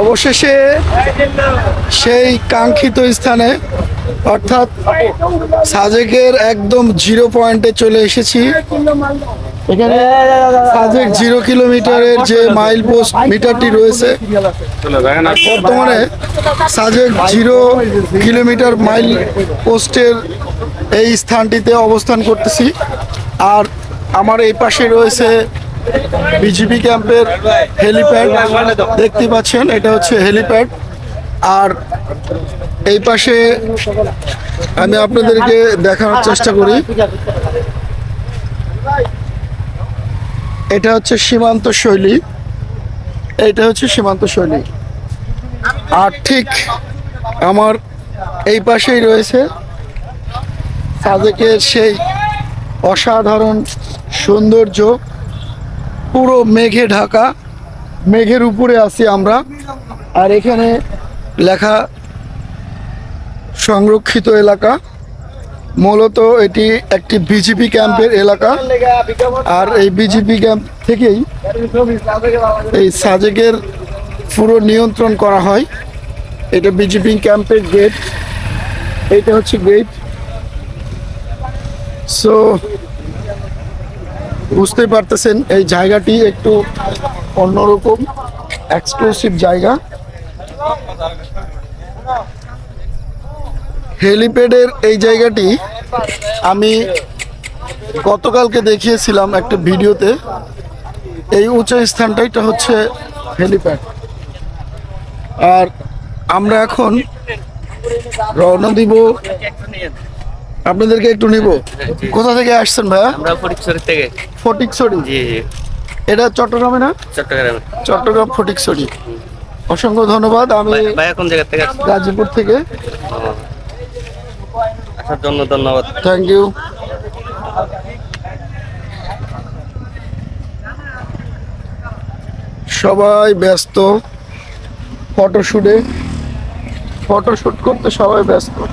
অবশেষে সেই কাঙ্ক্ষিত স্থানে অর্থাৎ সাজেকের একদম জিরো পয়েন্টে চলে এসেছি। এখানে সাজেক জিরো কিলোমিটারের যে মাইল পোস্ট মিটারটি রয়েছে বর্তমানে সাজেক জিরো কিলোমিটার মাইল পোস্টের এই স্থানটিতে অবস্থান করতেছি। আর আমার এই পাশে রয়েছে বিজিবি ক্যাম্পের হেলিপ্যাড দেখতে পাচ্ছেন, এটা হচ্ছে হেলিপ্যাড। আর এই পাশে আমি আপনাদেরকে দেখানোর চেষ্টা করি। এটা হচ্ছে সীমান্ত শৈলী। এটা হচ্ছে সীমান্ত শৈলী। আর ঠিক আমার এই পাশেই রয়েছে সাজেকের সেই অসাধারণ সৌন্দর্য। পুরো মেঘে ঢাকা, মেঘের উপরে আছি আমরা। আর এখানে লেখা, সংরক্ষিত এলাকা। মূলত এটি একটি বিজেপি ক্যাম্পের এলাকা। আর এই বিজেপি ক্যাম্প থেকেই এই সাজেকের পুরো নিয়ন্ত্রণ করা হয়। এটা বিজেপি ক্যাম্পের গেট এটা হচ্ছে গেট সো বুঝতেই পারতেছেন, এই জায়গাটি একটু অন্যরকম এক্সক্লুসিভ জায়গা। হেলিপ্যাডের এই জায়গাটি আমি গতকালকে দেখিয়েছিলাম একটা ভিডিওতে। এই উঁচু স্থানটাইটা হচ্ছে হেলিপ্যাড। আর আমরা এখন রওনা দিব আপনাদেরকে একটু নিব? কোথা থেকে আসছেন ভাইয়া? আমরা ফটিকছড়ি থেকে। ফটিকছড়ি? জি জি। এটা চট্টগ্রামে না? চট্টগ্রামে। চট্টগ্রাম ফটিকছড়ি। অসংখ্য ধন্যবাদ আমি ভাই- ভাইয়া কোন জায়গা থেকে আসছেন? গাজীপুর থেকে। আসার জন্য ধন্যবাদ। থ্যাংক ইউ সবাই ব্যস্ত ফটোশুটে। ফটোশুট করতে সবাই ব্যস্ত।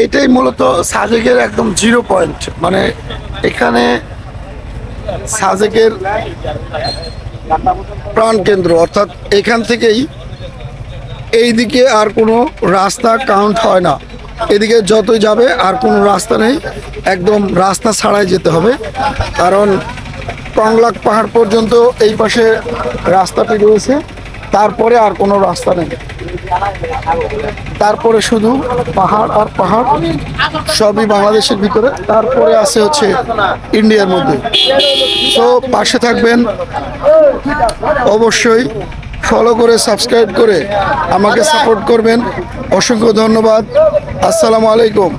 এইটাই মূলত সাজেকের একদম জিরো পয়েন্ট মানে এখানে সাজেকের প্রাণ কেন্দ্র অর্থাৎ এখান থেকেই এইদিকে আর কোনো রাস্তা কাউন্ট হয় না। এদিকে যতই যাবে আর কোনো রাস্তা নেই, একদম রাস্তা ছাড়াই যেতে হবে। কারণ কংলাক পাহাড় পর্যন্ত এই পাশে রাস্তাটি রয়েছে। তারপরে আর কোনো রাস্তা নেই। তারপরে শুধু পাহাড় আর পাহাড়, সবই বাংলাদেশের ভিতরে। তারপরে আছে হচ্ছে ইন্ডিয়ার মধ্যে। তো পাশে থাকবেন। অবশ্যই ফলো করে সাবস্ক্রাইব করে আমাকে সাপোর্ট করবেন। অসংখ্য ধন্যবাদ। আসসালামু আলাইকুম।